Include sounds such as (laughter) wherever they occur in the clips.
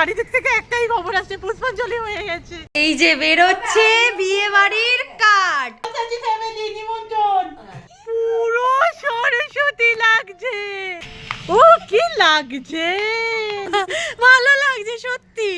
চারিদিক থেকে একটাই খবর আসছে পুষ্পাঞ্জলি হয়ে গেছে। এই যে বেরোচ্ছে বিয়ে বাড়ির কার্ড। ফ্যামিলি নিমন্ত্রণ। পুরো সরস্বতী লাগছে। ও কি লাগছে? ভালো লাগছে সত্যি।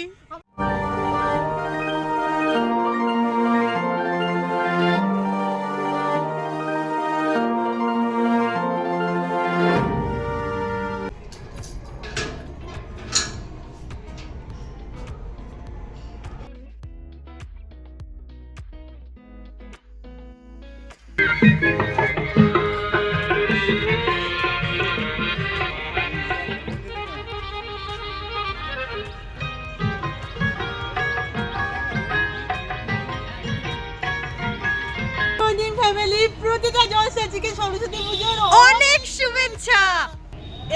প্রতিটা জলসা থেকে সরস্বতী পুজোর অনেক শুভেচ্ছা।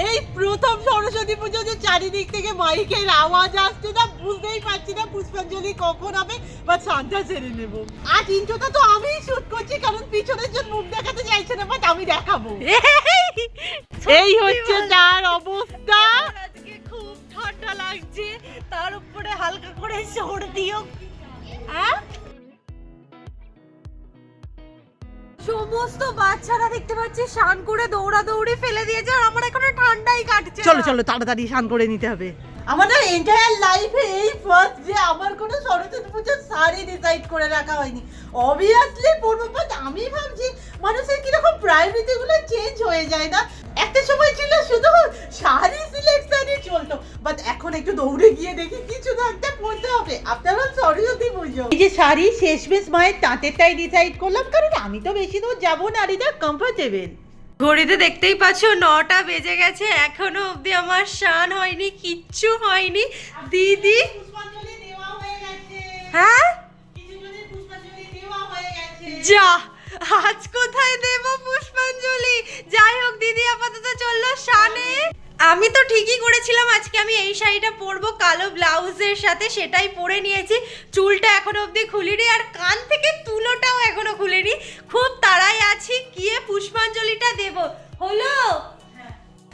এই প্রথম সরস্বতী পুজো যে চারিদিক থেকে মাইকের আওয়াজ আসছে না বুঝতেই পারছি না পুষ্পাঞ্জলি কখন হবে বা সান্তা সেরে নেব। আজ ইন্ট্রোটা তো আমিই শুট করছি কারণ পিছনের জন মুখ দেখাতে চাইছে না বাট আমি দেখাবো। (laughs) এই হচ্ছে তার অবস্থা। আজকে খুব ঠান্ডা লাগছে তার উপরে হালকা করে সর্দিও। হ্যাঁ? সমস্ত বাচ্চারা দেখতে পাচ্ছি স্নান করে দৌড়াদৌড়ি ফেলে দিয়েছে আর আমার এখনও ঠান্ডাই কাটছে চলো চলো তাড়াতাড়ি স্নান করে নিতে হবে। আমাদের এন্টায়ার লাইফে এই ফার্স্ট আমার কোনো সরস্বতী পুজোর শাড়ি ডিসাইড করে রাখা হয়নি। অবভিয়াসলি পরবো আমি ভাবছি মানুষের কীরকম প্রায়োরিটি গুলো চেঞ্জ হয়ে যায় না। একটা সময় ছিল শুধু শাড়ি সিলেকশনই চলতো বাট এখন একটু দৌড়ে গিয়ে দেখি কিছু না একটা পরতে হবে। আপনার সরস্বতী পুজো। এই যে শাড়ি শেষমেশ মায়ের তাঁতেরটাই ডিসাইড করলাম কারণ আমি তো বেশি দূর যাব না আর এটা কমফোর্টেবল ঘড়িতে দেখতেই পাচ্ছ নটা বেজে গেছে এখনও অবধি আমার স্নান হয়নি কিচ্ছু হয়নি। দিদি হ্যাঁ? যা আজ কোথায় দেব পুষ্পাঞ্জলি? যাই হোক দিদি আপাতত চলল শানে। আমি তো ঠিকই করেছিলাম আজকে আমি এই শাড়িটা পরবো। কালো ব্লাউজের সাথে সেটাই পরে নিয়েছি। চুলটা এখনও অবধি খুলিনি আর কান থেকে তুলোটাও এখনও খুলিনি। খুব তাড়াই আছি গিয়ে পুষ্পাঞ্জলিটা দেব। হলো?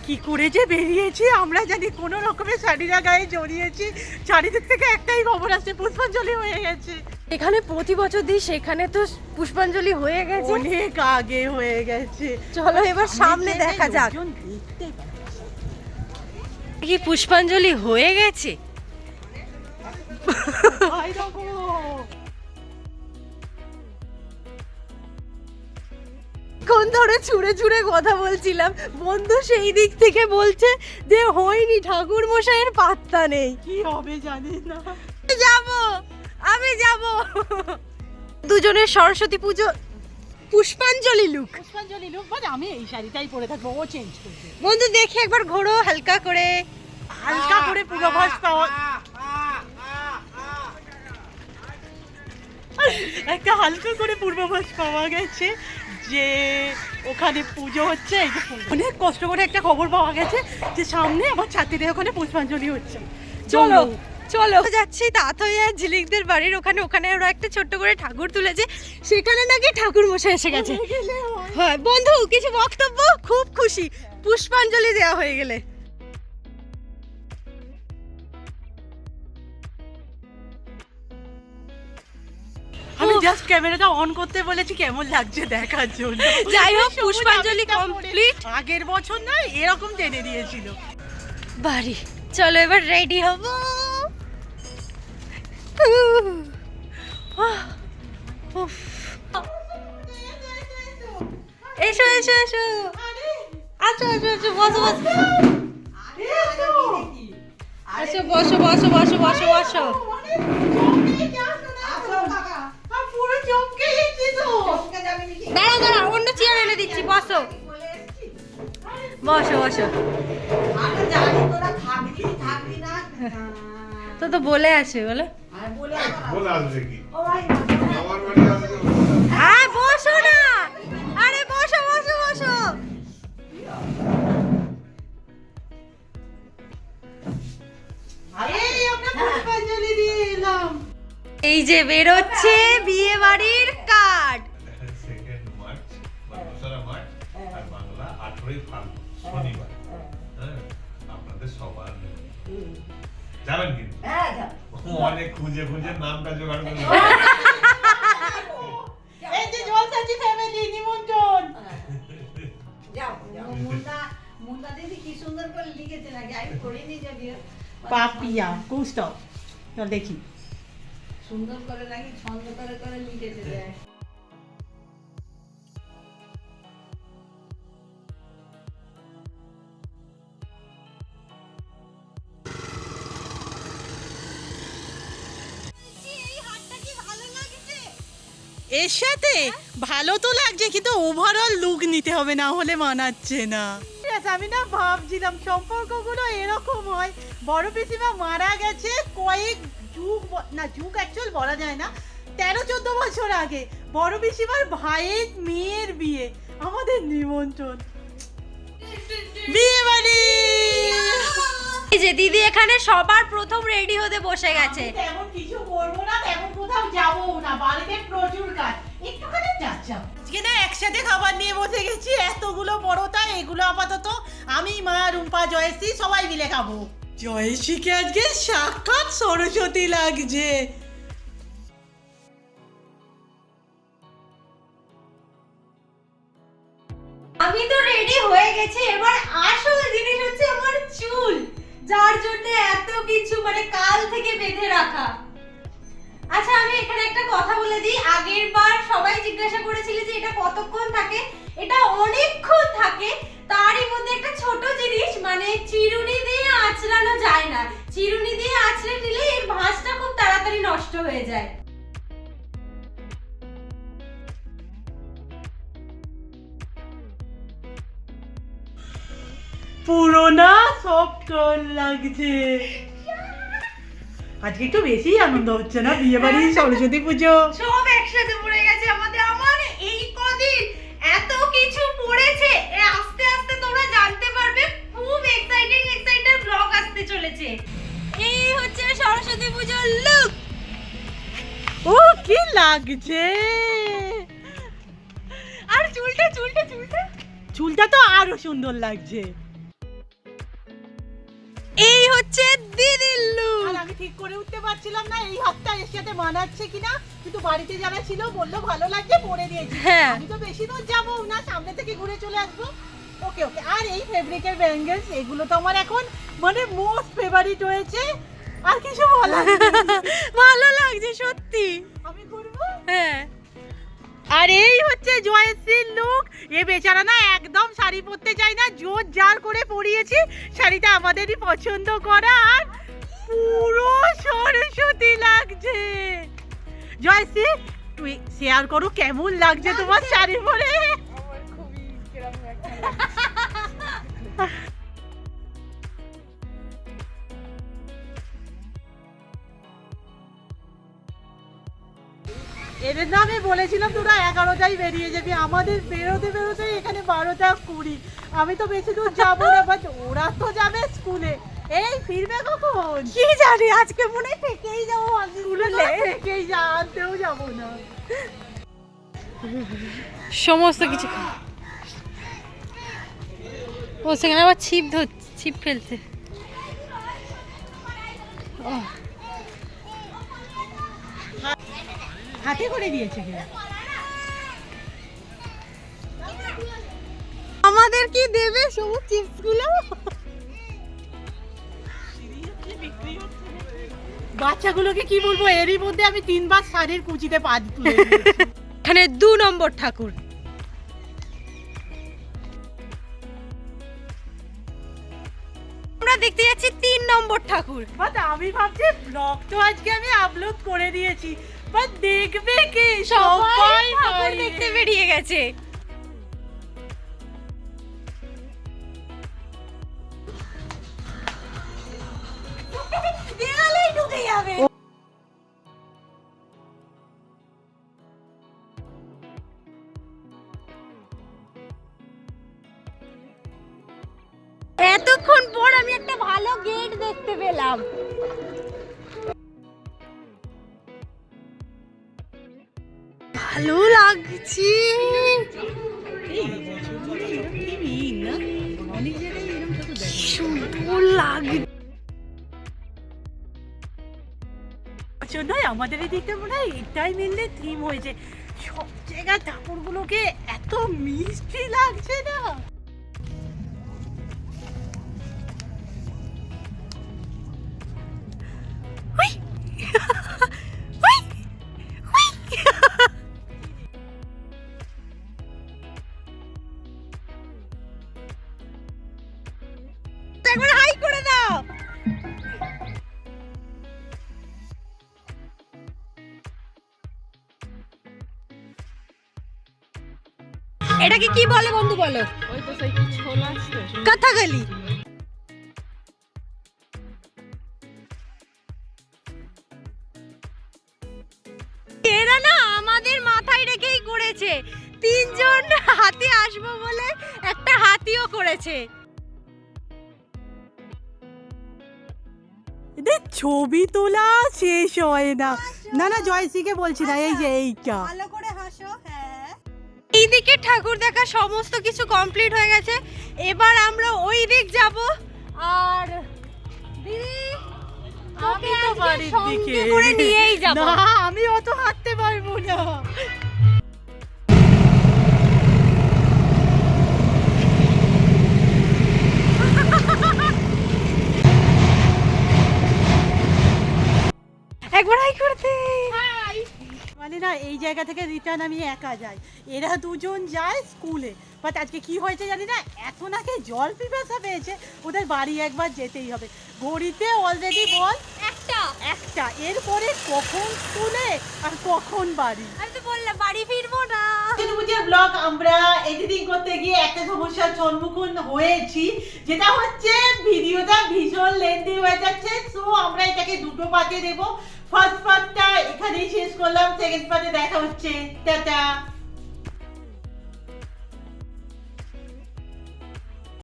কি করে যে বেরিয়েছি আমরা জানি কোনো রকমের শাড়িরা গায়ে জড়িয়েছি। চারিদিক থেকে একটাই খবর আসছে পুষ্পাঞ্জলি হয়ে গেছে। এখানে প্রতি বছর দিই সেখানে তো পুষ্পাঞ্জলি হয়ে গেছে। অনেক আগে হয়ে গেছে। চলো এবার সামনে দেখা যাক। কি পুষ্পাঞ্জলি হয়ে গেছে? কোন ধরে ছুঁড়ে ছুঁড়ে কথা বলছিলাম। বন্ধু সেই দিক থেকে বলছে যে হয়নি ঠাকুর মশাইয়ের পাত্তা নেই। কি হবে জানি না। যাব আমি যাব। দুজনের সরস্বতী পুজো পুষ্পাঞ্জলি লুক। পুষ্পাঞ্জলি লোক বাট আমি এই শাড়িটাই পরে থাকব ও চেঞ্জ করবে। বন্ধু দেখে একবার ঘোরো হালকা করে হালকা করে পূর্বাভাস পাওয়া। একটা হালকা করে পূর্বাভাস পাওয়া গেছে যে ওখানে পুজো হচ্ছে অনেক কষ্ট করে একটা খবর পাওয়া গেছে যে সামনে আমার ছাত্রীদের ওখানে পুষ্পাঞ্জলি হচ্ছে। চলো চলো। যাচ্ছি তাঁতই আর ঝিলিকদের বাড়ির ওখানে। ওখানে ওরা একটা ছোট্ট করে ঠাকুর তুলেছে। সেখানে নাকি ঠাকুর মশাই এসে গেছে। হয় বন্ধু কিছু বক্তব্য? খুব খুশি। পুষ্পাঞ্জলি দেওয়া হয়ে গেলে। জাস্ট ক্যামেরাটা অন করতে বলেছি কেমন লাগছে দেখার জন্য? যাই হোক, পুষ্পাঞ্জলি complete। আগের বছর না এরকম টেনে দিয়েছিল। বাড়ি চলো এবার রেডি হব। এসো এসো এসো। আচ্ছা আচ্ছা আচ্ছা বসো বসো। আচ্ছা বসো বসো বসো বসো বসো পুরো চমকে গেছি তো দাঁড়াও দাঁড়াও অন্য চেয়ার এনে দিচ্ছি বসো। বসো বসো। তো তো বলে আছে বলে। হ্যাঁ বসো না। আরে বসো বসো বসো। এই যে বেরোচ্ছে বিয়ে বাড়ির যাবেন কিন্তু হ্যাঁ অনেক খুঁজে খুঁজে নামটা জোগাড় করে (laughs) এই যে জলসাচি ফ্যামিলি নিমন্ত্রণ। যাও যাও। মুন্না মুন্না দিদি কি সুন্দর করে লিখেছে নাকি? আমি করিনি যদিও। পাপিয়া কুস্টপ দেখি। সুন্দর করে নাকি ছন্দ করে করে লিখেছে দেখ। এর সাথে ভালো তো লাগছে কিন্তু ওভারঅল লুক নিতে হবে না হলে মানাচ্ছে না। আমি না ভাবছিলাম সম্পর্কগুলো এরকম হয় বড় পিসিমা মারা গেছে কয়েক যুগ না যুগ অ্যাকচুয়াল বলা যায় না তেরো চোদ্দ বছর আগে। বড় পিসিমার ভাইয়ের মেয়ের বিয়ে আমাদের নিমন্ত্রণ। বিয়ে বাড়ি! এই যে দিদি এখানে সবার প্রথম রেডি হতে বসে গেছে। তেমন কিছু করব না তেমন কোথাও যাব না বাড়িতে প্রচুর কাজ। একটুখানি যাচ্ছাম আজকে না একসাথে খাবার নিয়ে বসে গেছি এতগুলো পরোটা এগুলো আপাতত আমি মা রুম্পা জয়শ্রী সবাই মিলে খাব। জয়শ্রীকে আজকে সাক্ষাৎ সরস্বতী লাগছে। আমি তো রেডি হয়ে গেছি এবার কিছু মানে কাল থেকে বেঁধে রাখা। আচ্ছা আমি এখানে একটা কথা বলে দিই। আগের বার সবাই জিজ্ঞাসা করেছিল যে এটা কতক্ষণ থাকে? এটা অনেকক্ষণ থাকে। তারই মধ্যে একটা ছোট জিনিস মানে চিরুনি দিয়ে আঁচড়ানো যায় না। চিরুনি দিয়ে আঁচড়ে নিলে এর ভাঁজটা খুব তাড়াতাড়ি নষ্ট হয়ে যায়। পুরোনা সফট লাগছে। আজকে একটু বেশি আনন্দ হচ্ছে না? বিয়ে বাড়ি সরস্বতী পুজো। সব একসাথে পড়ে গেছে আমাদের। আমার এই কদিন এত কিছু পড়েছে। আস্তে আস্তে তোমরা জানতে পারবে খুব এক্সাইটিং এক্সাইটেড ব্লগ আসতে চলেছে। এই হচ্ছে সরস্বতী পুজোর লুক ও কি লাগছে? আর চুলটা চুলটা চুলটা। চুলটা তো আরও সুন্দর লাগছে। হচ্ছে দিদির লুক আর আমি ঠিক করে উঠতে পারছিলাম না এই হাতটা এর সাথে মানাচ্ছে কিনা? কিন্তু বাড়িতে যারা ছিল বলল ভালো লাগছে পরে দিয়েছি। হ্যাঁ। আমি তো বেশি দূর যাব না সামনে থেকে ঘুরে চলে আসব। ওকে ওকে। আর এই ফেব্রিকের ব্যাঙ্গেলস এগুলো তো আমার এখন মানে মোস্ট ফেভারিট হয়েছে। আর কিছু নেই। (laughs) ভালো লাগছে সত্যি। আমি করব হ্যাঁ। আর এই হচ্ছে জয়শ্রীর লুক এ বেচারা না একদম শাড়ি পরতে চায় না জোর জার করে পরিয়েছি। শাড়িটা আমাদেরই পছন্দ করা আর পুরো সরস্বতী লাগছে। জয়শ্রী তুই শেয়ার করো কেমন লাগছে তোমার শাড়ি পরে? (laughs) এদের নামে বলেছিলাম তোরা এগারোটায় বেরিয়ে যাবি আমাদের বেরোতে বেরোতে এখানে বারোটা কুড়ি। আমি তো বেশি দূর যাব না বাট ওরা তো যাবে স্কুলে। এই ফিরবে কখন? কি জানি আজকে মনে হয় থেকেই যাব স্কুলে থেকেই যা আনতেও যাব না। সমস্ত কিছু ও সেখানে আবার ছিপ ধর ছিপ ফেলছে হাতে করে দিয়েছে আমাদের কি দেবে সবুজ বাচ্চাগুলোকে কি বলব এরই মধ্যে আমি তিনবার শাড়ির কুচিতে পা তুলে এখানে দু নম্বর ঠাকুর। আমরা দেখতে যাচ্ছি তিন নম্বর ঠাকুর। বাট আমি ভাবছি ব্লগ তো আজকে আমি আপলোড করে দিয়েছি। বাট দেখবে কি? সবাই ঠাকুর দেখতে বেরিয়ে গেছে। এতক্ষণ পর আমি একটা ভালো গেট দেখতে পেলাম। লাগছে। সুন্দর লাগছে। জন্যই আমাদের এদিকটা মনে হয় এটাই মিললে থিম হয়েছে। সব জায়গায় ঠাকুরগুলোকে এত মিষ্টি লাগছে না। এটাকে কি বলে বন্ধু বলো? ওই তো সেই কি ছোলা আসতো কথাকালি এরা না আমাদের মাথায় রেখেই করেছে। তিনজন হাতি আসব বলে একটা হাতিও করেছে। এদের ছবি তোলা শেষ হয় না। না না জয়শ্রীকে বলছি না এই যে এইটা। এইদিকে ঠাকুর দেখা সমস্ত কিছু কমপ্লিট হয়ে গেছে। এবার আমরা ওই দিক যাব। আর দিদি আমি তো বাড়ির দিকে। করে নিয়েই যাব। না আমি অত হাঁটতে পারব না। একবার হাই করতে মানে না, এই জায়গা থেকে রিটার্ন আমি একা যাই। এরা দুজন যায় স্কুলে বাট আজকে কি হয়েছে জানি না এত নাকি জল পিপাসা পেয়েছে, ওদের বাড়ি একবার যেতেই হবে। ঘড়িতে অলরেডি বল একটা? একটা। এরপরে কখন স্কুলে আর কখন বাড়ি? আমি তো বললাম বাড়ি ফিরবো না। ব্লগ আমরা এডিটিং করতে গিয়ে একটা সমস্যার সম্মুখীন হয়েছি যেটা হচ্ছে ভিডিওটা ভীষণ লেন্দি হয়ে যাচ্ছে। সো আমরা এটাকে দুটো পার্টে দেবো। ফার্স্ট পার্টটা এখানেই শেষ করলাম সেকেন্ড পার্টে দেখা হচ্ছে। টাটা!